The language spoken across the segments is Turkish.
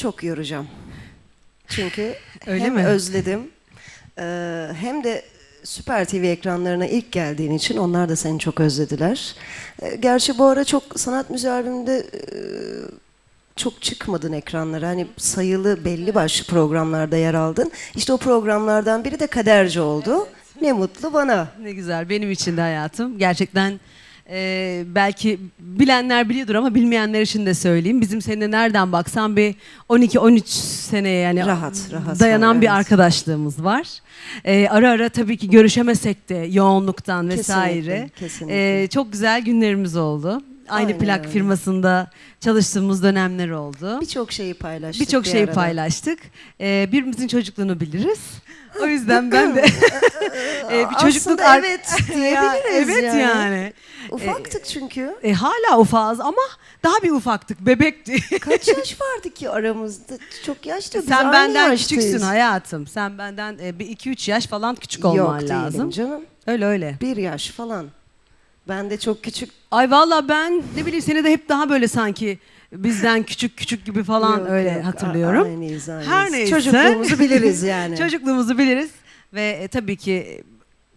çok yoracağım. Çünkü Öyle hem mi? özledim e, hem de Süper TV ekranlarına ilk geldiğin için onlar da seni çok özlediler. E, Gerçi bu ara çok sanat müziği albümünde e, çok çıkmadın ekranlara. Hani sayılı belli başlı programlarda yer aldın. İşte o programlardan biri de Kaderci oldu. Ne mutlu bana. Ne güzel benim için de hayatım. Gerçekten e, belki bilenler biliyordur ama bilmeyenler için de söyleyeyim. Bizim seninle nereden baksan bir 12-13 seneye yani Rahat, rahat dayanan var, bir evet. arkadaşlığımız var. E, ara ara tabii ki görüşemesek de yoğunluktan vesaire. Kesinlikle, kesinlikle. E, çok güzel günlerimiz oldu. Aynı Aynen plak öyle. firmasında çalıştığımız dönemler oldu. Birçok şeyi paylaştık. Birçok bir şey arada. paylaştık. Ee, birbirimizin çocukluğunu biliriz. O yüzden ben de e, bir çocukluk Aslında evet diyebiliriz evet yani. yani. Ufaktık çünkü. E, hala ufağız ama daha bir ufaktık, bebekti. Kaç yaş vardı ki aramızda? Çok yaşlı. Biz Sen aynı benden yaştayız. küçüksün hayatım. Sen benden e, bir iki üç yaş falan küçük Yok olman değilim lazım. canım. Öyle öyle. Bir yaş falan. Ben de çok küçük. Ay valla ben ne bileyim seni de hep daha böyle sanki bizden küçük küçük gibi falan Yok, öyle yok, hatırlıyorum. Aynıyız, aynıyız. Her neyse. Çocukluğumuzu biliriz yani. Çocukluğumuzu biliriz ve e, tabii ki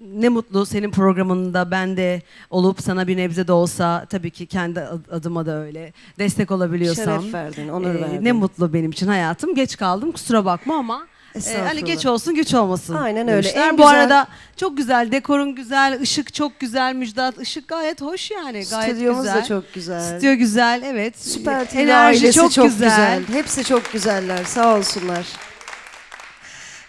ne mutlu senin programında ben de olup sana bir nebze de olsa tabii ki kendi ad- adıma da öyle destek olabiliyorsam. Şeref verdin, onur e, verdin. Ne mutlu benim için hayatım. Geç kaldım kusura bakma ama e, Estağfurullah. hani geç olsun güç olmasın. Aynen öyle. demişler. En Bu güzel- arada çok güzel dekorun güzel, ışık çok güzel Müjdat. Işık gayet hoş yani gayet Stüdyomuz güzel. da çok güzel. Stüdyo güzel evet. Süper TV Enerji ailesi çok, güzel. Hepsi çok güzeller. Sağ olsunlar.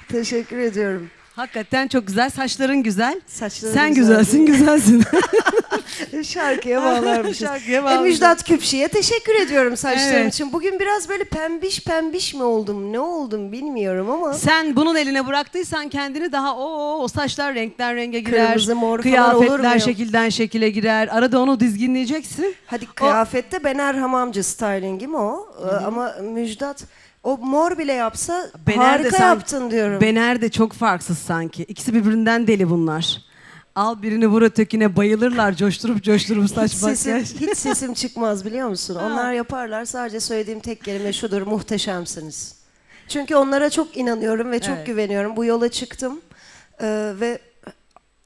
Teşekkür ediyorum. Hakikaten çok güzel. Saçların güzel. Saçların Sen güzel güzelsin, güzelsin. Şarkıya bağlarmışız. Şarkıya E, bağlayacağız. Müjdat Küpşi'ye teşekkür ediyorum saçlarım Evet. için. Bugün biraz böyle pembiş pembiş mi oldum, ne oldum bilmiyorum ama. Sen bunun eline bıraktıysan kendini daha o o saçlar renkten renge girer. Kırmızı, mor falan olur Kıyafetler mu? şekilden şekile girer. Arada onu dizginleyeceksin. Hadi kıyafette Bener Hamamcı stylingim o. Ee, Ama Müjdat o mor bile yapsa Bener de harika sanki- yaptın diyorum. Bener de çok farksız sanki. İkisi birbirinden deli bunlar. Al birini vur ötekine bayılırlar coşturup coşturup hiç, saç sesim, makyaj. hiç sesim çıkmaz biliyor musun? Onlar yaparlar sadece söylediğim tek kelime şudur muhteşemsiniz. Çünkü onlara çok inanıyorum ve çok Evet. güveniyorum. Bu yola çıktım Ee, ve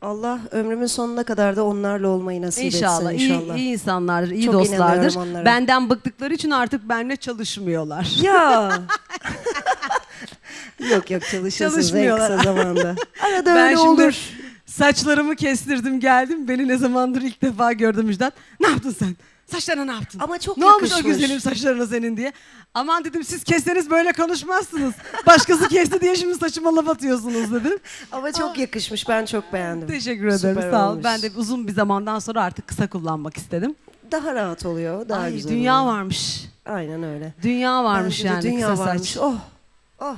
Allah ömrümün sonuna kadar da onlarla olmayı nasip İnşallah. etsin inşallah. İyi, iyi insanlardır, iyi Çok dostlardır. inanıyorum onlara. Benden bıktıkları için artık benimle çalışmıyorlar. Ya. yok yok çalışırsınız en Çalışmıyorlar. kısa zamanda. Arada ben öyle şimdi olur. saçlarımı kestirdim geldim. Beni ne zamandır ilk defa gördüm Müjdat. Ne yaptın sen? Saçlarına ne yaptın? Ama çok ne olmuş o yakışmış. güzelim saçlarına senin diye. Aman dedim siz kesseniz böyle konuşmazsınız. Başkası kesti diye şimdi saçıma laf atıyorsunuz dedim. Ama çok yakışmış. Ben çok beğendim. Teşekkür ederim Süper sağ ol. olmuş. Ben de uzun bir zamandan sonra artık kısa kullanmak istedim. Daha rahat oluyor. Daha Ay güzel dünya oluyor. varmış. Aynen öyle. Dünya varmış Bence yani dünya kısa varmış. saç. Oh. Oh.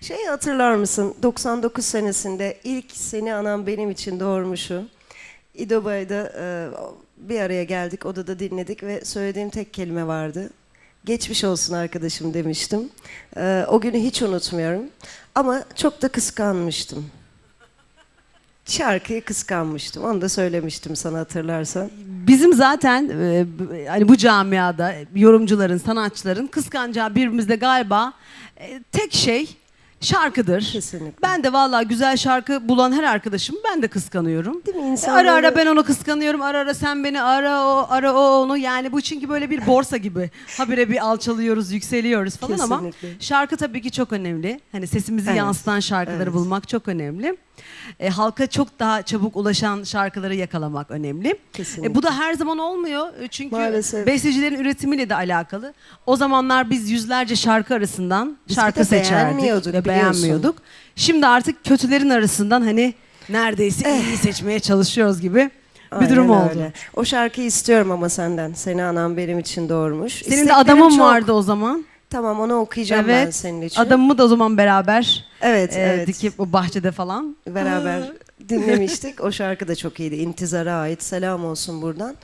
Şey hatırlar mısın? 99 senesinde ilk seni anam benim için doğurmuşu. İdobay'da e, bir araya geldik, odada dinledik ve söylediğim tek kelime vardı. Geçmiş olsun arkadaşım demiştim. E, o günü hiç unutmuyorum. Ama çok da kıskanmıştım. Şarkıyı kıskanmıştım. Onu da söylemiştim sana hatırlarsan. Bizim zaten e, hani bu camiada yorumcuların, sanatçıların kıskanacağı birbirimizde galiba tek şey şarkıdır. Kesinlikle. Ben de vallahi güzel şarkı bulan her arkadaşım ben de kıskanıyorum. Değil mi? İnsanları- Ara ara ben onu kıskanıyorum. Ara ara sen beni ara o ara o onu. Yani bu çünkü böyle bir borsa gibi. Habire bir alçalıyoruz, yükseliyoruz falan ama Kesinlikle. şarkı tabii ki çok önemli. Hani sesimizi Evet. yansıtan şarkıları Evet. bulmak çok önemli. E, halka çok daha çabuk ulaşan şarkıları yakalamak önemli. Kesinlikle. E, bu da her zaman olmuyor. E, Çünkü Maalesef. bestecilerin üretimiyle de alakalı. O zamanlar biz yüzlerce şarkı arasından Biz şarkı bir de seçerdik beğenmiyorduk, ve biliyorsun. beğenmiyorduk. Şimdi artık kötülerin arasından hani neredeyse Eh. iyi seçmeye çalışıyoruz gibi bir Aynen durum oldu. öyle. O şarkıyı istiyorum ama senden. Seni anam benim için doğurmuş. Senin de İsteklerim adamın çok. vardı o zaman. Tamam onu okuyacağım ben evet. senin için. Adamımı da o zaman beraber Evet, e, evet. dikip o bahçede falan. Beraber dinlemiştik. O şarkı da çok iyiydi. İntizara ait. Selam olsun buradan.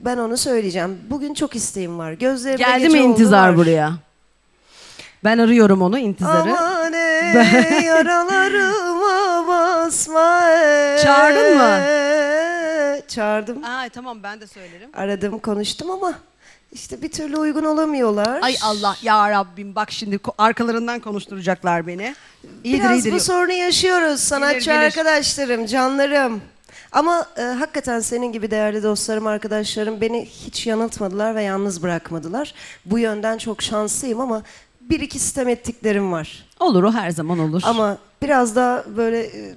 Ben onu söyleyeceğim. Bugün çok isteğim var. Gözlerimde Geldi gece mi oldu intizar var. buraya? Ben arıyorum onu intizarı. Aman ey yaralarıma basma ey. Çağırdın mı? Çağırdım. Aa, tamam ben de söylerim. Aradım konuştum ama işte bir türlü uygun olamıyorlar. Ay Allah ya Rabbim bak şimdi ko- arkalarından konuşturacaklar beni. İyidir Biraz iyidir. bu sorunu yaşıyoruz sanatçı gelir. arkadaşlarım, canlarım. Ama e, hakikaten senin gibi değerli dostlarım, arkadaşlarım beni hiç yanıltmadılar ve yalnız bırakmadılar. Bu yönden çok şanslıyım ama bir iki sistem ettiklerim var. Olur o her zaman olur. Ama biraz da böyle e,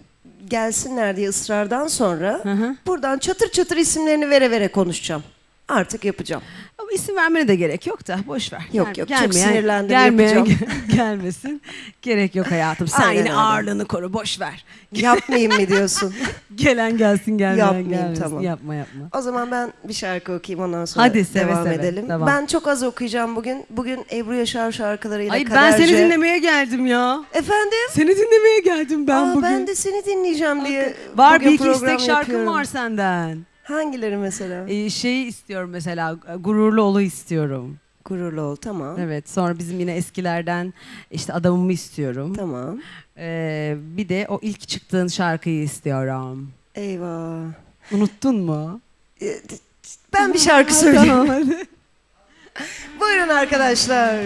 gelsinler diye ısrardan sonra buradan çatır çatır isimlerini vere vere konuşacağım. Artık yapacağım. Ama isim vermene de gerek yok da boş ver. Yok, yok, çok sinirlendim, gelmeyen yapacağım. gelmesin. Gerek yok hayatım. Sen Aynen yine öyle. ağırlığını koru boş ver. Yapmayayım mı diyorsun? Gelen gelsin gelmeyen Yapmayayım, gelmesin. tamam. Yapma yapma. O zaman ben bir şarkı okuyayım ondan sonra Hadi, seve devam seve, edelim. devam. Ben çok az okuyacağım bugün. Bugün Ebru Yaşar şarkılarıyla Ay ben kaderce... seni dinlemeye geldim ya. Efendim? Seni dinlemeye geldim ben Aa, bugün. ben de seni dinleyeceğim diye Var bir iki istek şarkım yapıyorum. var senden. Hangileri mesela? Ee, şeyi istiyorum mesela gururlu olu istiyorum. Gururlu ol tamam. Evet sonra bizim yine eskilerden işte adamımı istiyorum. Tamam. Ee, bir de o ilk çıktığın şarkıyı istiyorum. Eyvah. Unuttun mu? Ee, Ben bir şarkı söyleyeyim. Buyurun arkadaşlar.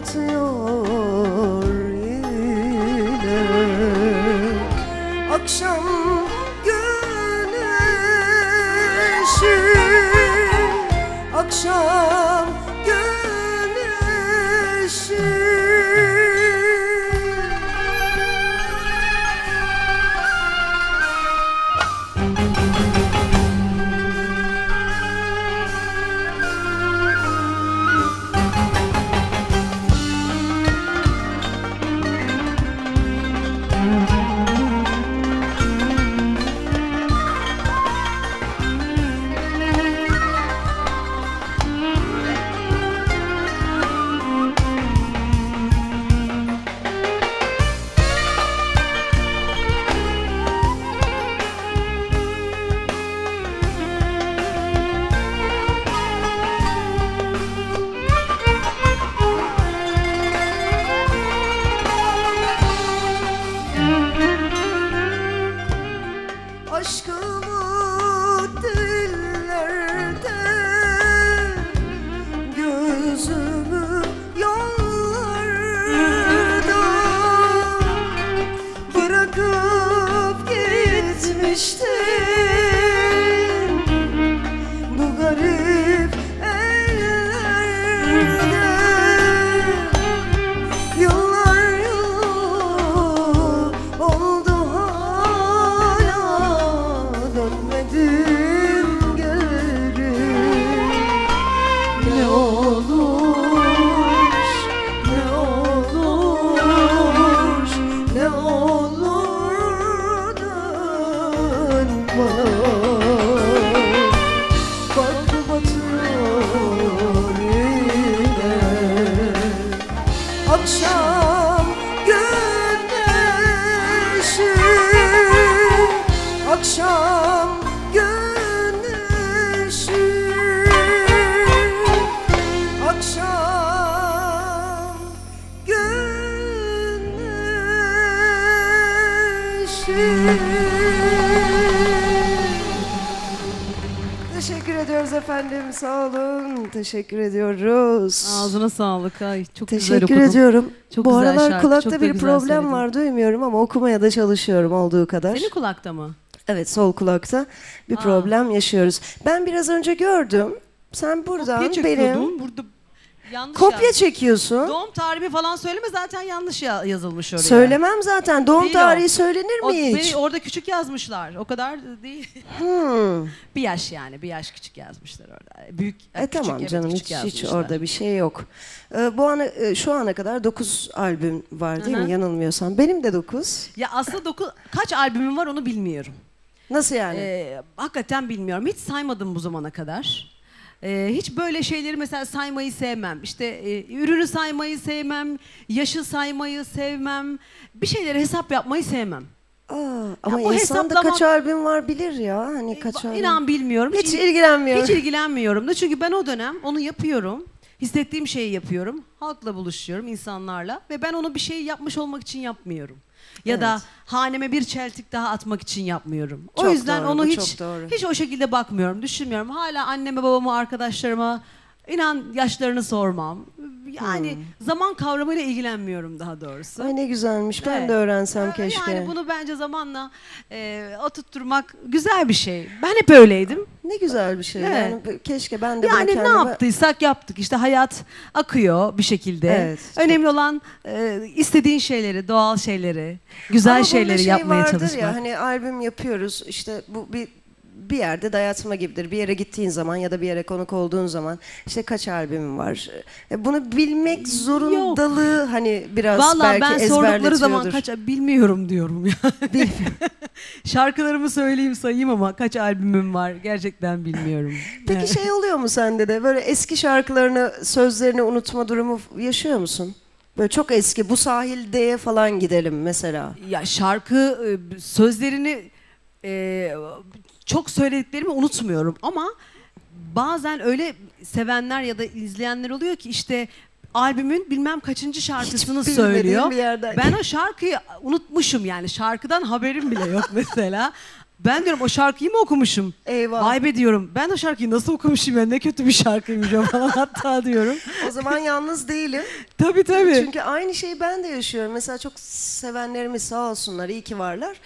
Batıyor yine. Akşam güneşi Akşam show. Efendim sağ olun. Teşekkür ediyoruz. Ağzına sağlık. Ay çok güzel Teşekkür okudun. ediyorum. Çok Bu güzel aralar şarkı, kulakta çok bir güzel problem söyledin. var duymuyorum ama okumaya da çalışıyorum olduğu kadar. Senin kulakta mı? Evet sol kulakta bir Aa. problem yaşıyoruz. Ben biraz önce gördüm. Sen buradan benim. Burada yanlış kopya yaz- çekiyorsun. Doğum tarihi falan söyleme zaten yanlış ya- yazılmış oraya. Söylemem zaten. Doğum Değil o. tarihi söylenir O, mi hiç? beni orada küçük yazmışlar. O kadar da değil. Hmm. bir yaş yani. Bir yaş küçük yazmışlar orada. Büyük. E küçük, tamam evet, canım küçük hiç, hiç yazmışlar. orada bir şey yok. Ee, bu ana e, şu ana kadar 9 albüm var değil Hı hı. mi yanılmıyorsam. Benim de 9. Ya aslında dokuz, kaç albümüm var onu bilmiyorum. Nasıl yani? Ee, hakikaten bilmiyorum. Hiç saymadım bu zamana kadar. Ee, hiç böyle şeyleri mesela saymayı sevmem. İşte e, ürünü saymayı sevmem, yaşı saymayı sevmem. Bir şeyleri hesap yapmayı sevmem. Aa, ama bu insan da hesaplama- kaç albüm var bilir ya. Hani kaç albüm. İnan bilmiyorum. Hiç ilgilenmiyorum. Hiç ilgilenmiyorum da çünkü ben o dönem onu yapıyorum. Hissettiğim şeyi yapıyorum. Halkla buluşuyorum, insanlarla ve ben onu bir şey yapmış olmak için yapmıyorum. Ya da Evet. haneme bir çeltik daha atmak için yapmıyorum. o Çok yüzden doğru, onu hiç hiç o şekilde bakmıyorum, düşünmüyorum. Hala anneme, babama, arkadaşlarıma inan yaşlarını sormam. Yani zaman kavramıyla ilgilenmiyorum daha doğrusu. Hmm. Ay ne güzelmiş. Ben Evet. de öğrensem Ee, keşke. Yani bunu bence zamanla e, oturtturmak güzel bir şey. Ben hep öyleydim. Ne güzel bir şey. Evet. Yani keşke ben de Yani ne kendime... yaptıysak yaptık. İşte hayat akıyor bir şekilde. Evet, çok- Önemli olan e, istediğin şeyleri, doğal şeyleri, güzel Ama şeyleri şey yapmaya vardır çalışmak. Ya, hani albüm yapıyoruz işte bu bir bir yerde dayatma gibidir. Bir yere gittiğin zaman ya da bir yere konuk olduğun zaman işte kaç albümüm var. E, Bunu bilmek zorundalığı hani biraz Vallahi belki ben sordukları zaman kaç bilmiyorum diyorum ya. Şarkılarımı söyleyeyim sayayım ama kaç albümüm var gerçekten bilmiyorum. Peki Yani. şey oluyor mu sende de böyle eski şarkılarını sözlerini unutma durumu yaşıyor musun? Böyle çok eski bu sahildeye falan gidelim mesela. Ya şarkı e, sözlerini e, çok söylediklerimi unutmuyorum ama bazen öyle sevenler ya da izleyenler oluyor ki işte albümün bilmem kaçıncı şarkısını bilmediğim söylüyor. bir yerden. Ben o şarkıyı unutmuşum yani şarkıdan haberim bile yok mesela. Ben diyorum o şarkıyı mı okumuşum? Eyvah. Vay be diyorum ben o şarkıyı nasıl okumuşum ya ne kötü bir şarkıymış o falan hatta diyorum. O zaman yalnız değilim. Tabii tabii. Çünkü aynı şeyi ben de yaşıyorum. Mesela çok sevenlerimiz sağ olsunlar, iyi ki varlar.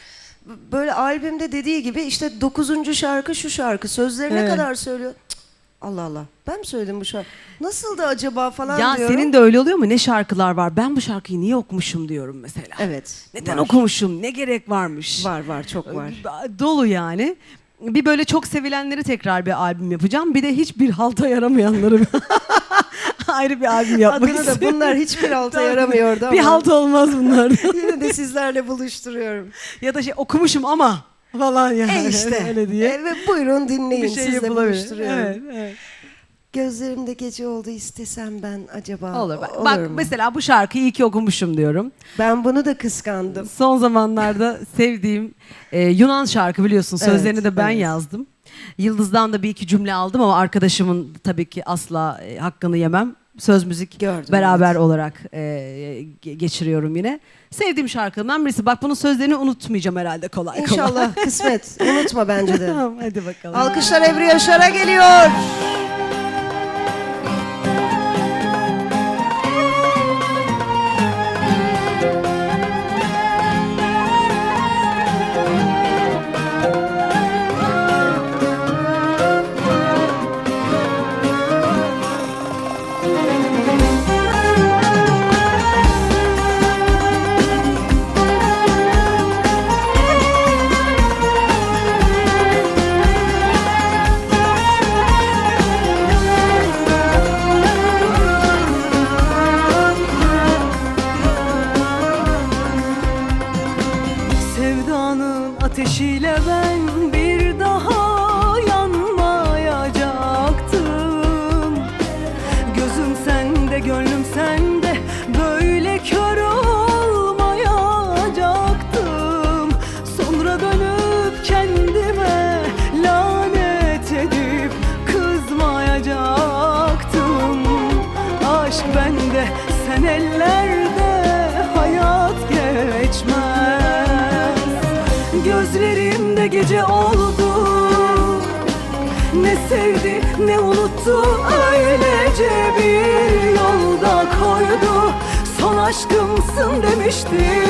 Böyle albümde dediği gibi işte dokuzuncu şarkı şu şarkı. Sözleri ne Evet. kadar söylüyor? Cık, Allah Allah. Ben mi söyledim bu şarkı? Nasıl da acaba falan ya diyorum. senin de öyle oluyor mu? Ne şarkılar var? Ben bu şarkıyı niye okumuşum diyorum mesela. Evet. Neden var. okumuşum? Ne gerek varmış? Var var çok var. Dolu yani. Bir böyle çok sevilenleri tekrar bir albüm yapacağım. Bir de hiçbir halta yaramayanları ayrı bir albüm yapmak Adını da istiyorum. bunlar hiçbir alta Tabii. yaramıyordu ama Bir halt olmaz bunlardan. yine de sizlerle buluşturuyorum. ya da şey okumuşum ama falan yani. E işte. Öyle diye. E ve buyurun dinleyin. bir şey Sizle yapılabilir. buluşturuyorum. Evet, evet. Gözlerimde gece oldu istesem ben acaba. Olur. Bak, olur bak mu? mesela bu şarkıyı iyi ki okumuşum diyorum. Ben bunu da kıskandım. Son zamanlarda sevdiğim e, Yunan şarkı biliyorsun. Evet, Sözlerini de ben evet. yazdım. Yıldız'dan da bir iki cümle aldım ama arkadaşımın tabii ki asla e, hakkını yemem. Söz müzik Gördüm, beraber evet. olarak e, ge- geçiriyorum yine. Sevdiğim şarkılarımdan birisi. Bak bunun sözlerini unutmayacağım herhalde kolay kolay. İnşallah kısmet. Unutma bence de. Tamam hadi bakalım. Alkışlar Ebru Yaşar'a geliyor. Gece oldu. Ne sevdi ne unuttu Öylece bir yolda koydu. Son aşkımsın demişti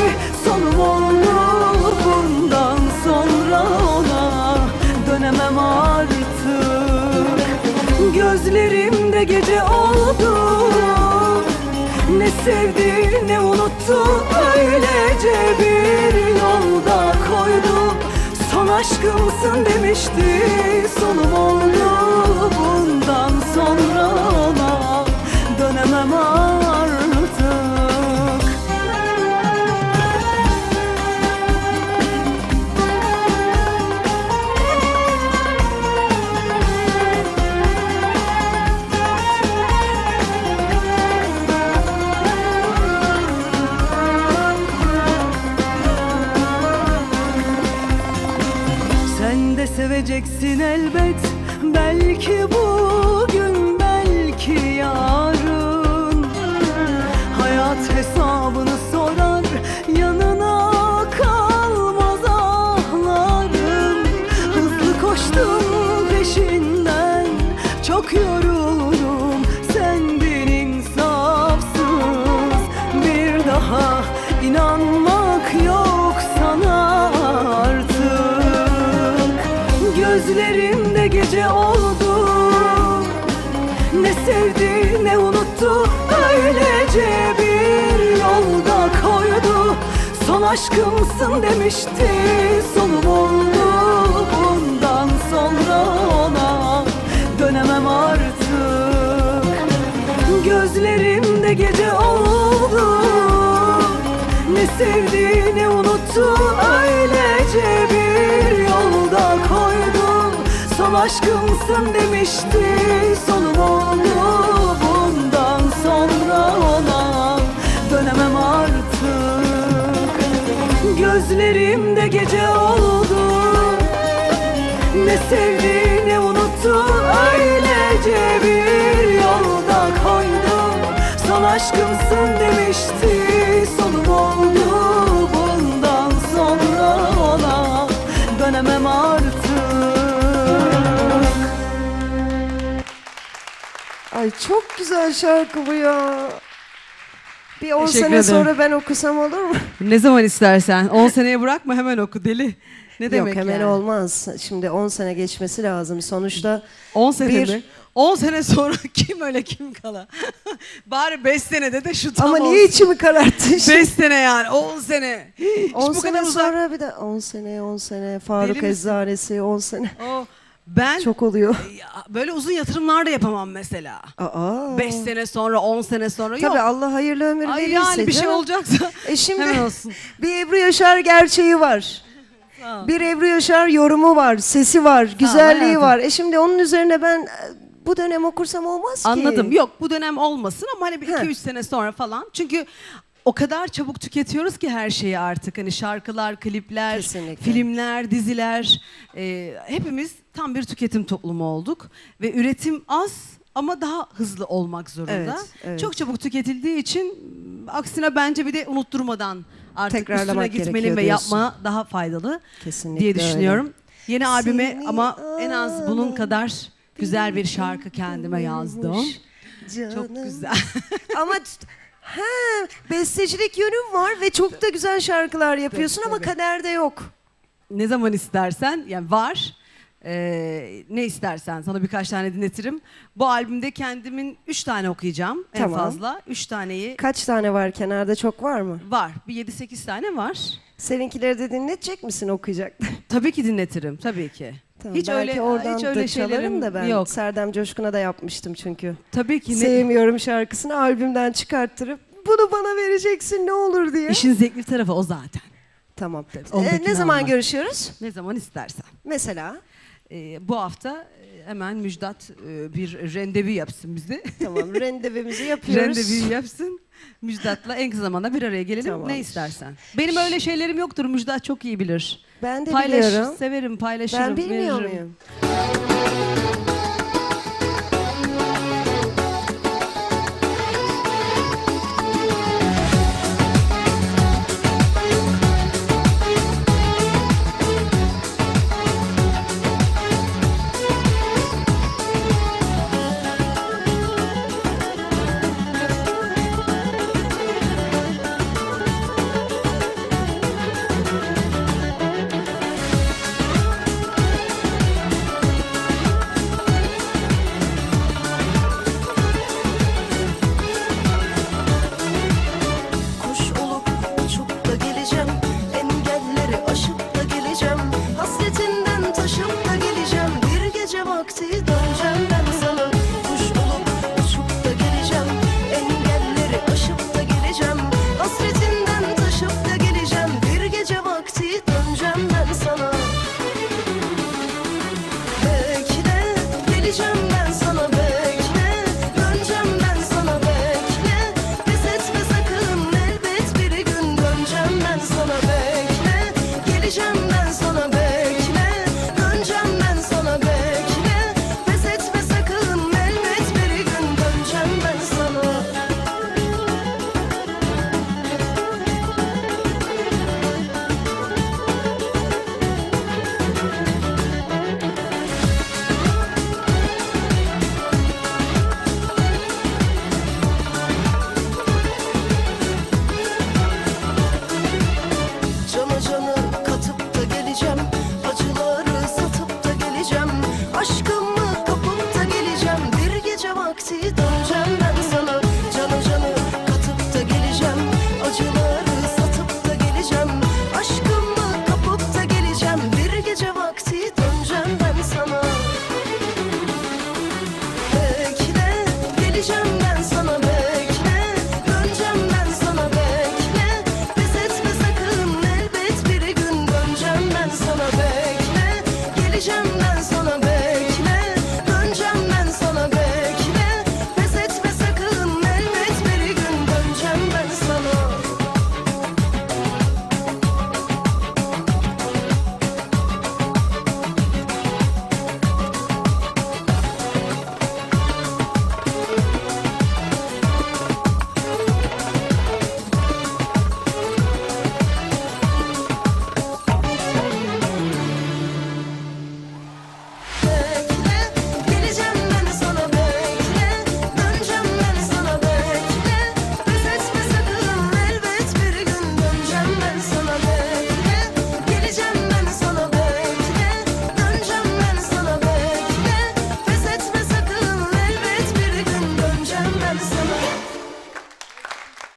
Sonum oldu bundan sonra ona. Dönemem artık. Gözlerimde gece oldu. Ne sevdi ne unuttu Öylece bir yolda koydu aşkımsın demişti Sonum oldu aşkımsın demişti. Sonum oldu bundan sonra ona. Dönemem artık. Gözlerimde gece oldu. Ne sevdi ne unuttu Öylece bir yolda koydu Son aşkımsın demişti. Sonum oldu Gözlerimde gece oldu. Ne sevdi ne unuttu Öylece bir yolda koydu Son aşkımsın demişti Sonum oldu. Bundan sonra ona Dönemem artık. Ay çok güzel şarkı bu ya. Bir 10 Teşekkür sene ederim. sonra ben okusam olur mu? Ne zaman istersen. 10 seneye bırakma hemen oku deli. Ne demek Yok hemen yani? olmaz. Şimdi 10 sene geçmesi lazım. Sonuçta 10 sene Bir- mi? 10 sene sonra kim öyle kim kala? Bari 5 senede de şu tam ama olsun. niye içimi kararttın? 5 sene yani 10 sene. Hiç 10 bu kadar sene uzak. sonra bir de 10 sene 10 sene Faruk misin? Eczanesi 10 sene. O, ben Çok oluyor. ya, böyle uzun yatırımlar da yapamam mesela. Aa. 5 sene sonra 10 sene sonra Tabii yok. Allah hayırlı ömür Ay verirse. yani bir şey canım. olacaksa E şimdi hemen olsun. bir Ebru Yaşar gerçeği var. Sağ ol. Bir Ebru Yaşar yorumu var, sesi var, güzelliği hayatım. var. E şimdi onun üzerine ben e, bu dönem okursam olmaz ki. Anladım. Yok bu dönem olmasın ama hani bir Heh. 2-3 sene sonra falan. Çünkü o kadar çabuk tüketiyoruz ki her şeyi artık. Hani şarkılar, klipler, Kesinlikle. filmler, diziler. e, hepimiz tam bir tüketim toplumu olduk. Ve üretim az ama daha hızlı olmak zorunda. Evet, evet. Çok çabuk tüketildiği için aksine bence bir de unutturmadan artık Tekrarlamak üstüne gitmeli ve yapma daha faydalı Kesinlikle diye öyle. düşünüyorum. Yeni albüme Seni ama en az bunun kadar güzel bir şarkı kendime yazdım. Çok Canım. güzel. Ama ha, bestecilik yönün var ve çok da güzel şarkılar yapıyorsun ama kaderde yok. ne zaman istersen yani var. Ee, ne istersen sana birkaç tane dinletirim. Bu albümde kendimin üç tane okuyacağım en Tamam. fazla. Üç taneyi Kaç tane var kenarda çok var mı? var. Bir yedi sekiz tane var. Seninkileri de dinletecek misin okuyacak? Tabii ki dinletirim tabii ki. Tamam, hiç belki öyle oradan hiç öyle da çalarım şeylerim da ben. yok. Serdem Coşkun'a da yapmıştım çünkü. Tabii ki ne, Sevmiyorum şarkısını albümden çıkarttırıp bunu bana vereceksin ne olur diye. işin zevkli tarafı o zaten. Tamam. Ee, ne zaman anla. görüşüyoruz? Ne zaman istersen. Mesela. Ee, bu hafta e, hemen Müjdat e, bir rendevi yapsın bize. Tamam randevumuzu yapıyoruz. Randevu yapsın. Müjdat'la en kısa zamanda bir araya gelelim. Tamamdır. Ne istersen. Benim öyle şeylerim yoktur. Müjdat çok iyi bilir. Ben de Paylaş, biliyorum. Severim paylaşırım. Ben bilmiyor veririm. muyum?